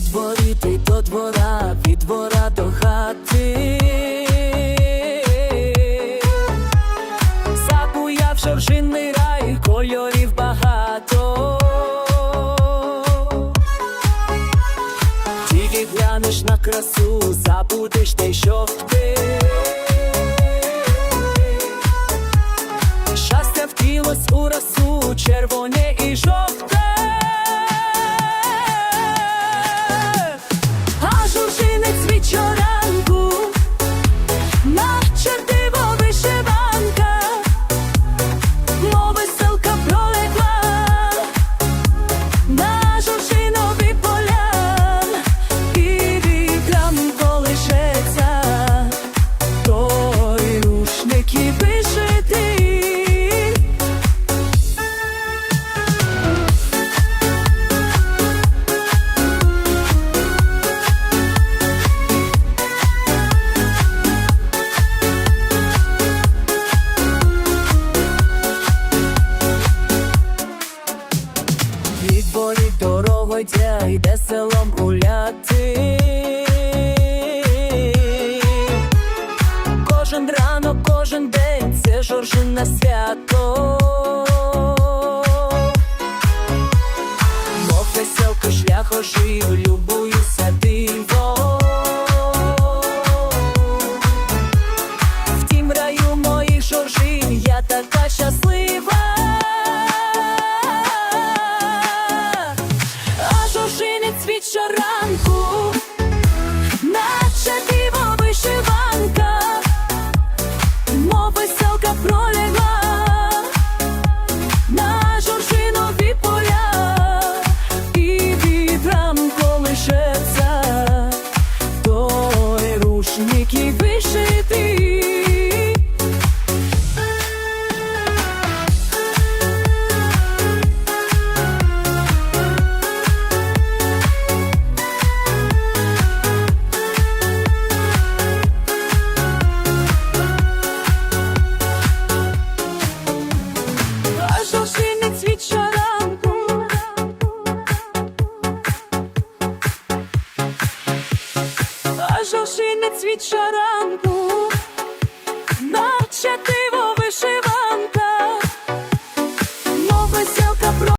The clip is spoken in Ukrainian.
Від дворіти до двора, від двора до хати, Забуяв шоржинний рай, кольорів багато, тільки глянеш на красу, забудеш те, що в ти. Щастя втілось у расу, червоне і жовте. Від болі дорогою йде, селом гуляти. Кожен ранок, кожен день це жоржине свято. Мов веселка шлях ожив, любуюся щоранку, наче диво вишиванка, мов веселка пролягла на жоржинові поля, і вітрам колишеться той рушник і вишитий. не цвіт щоранку, наче ти.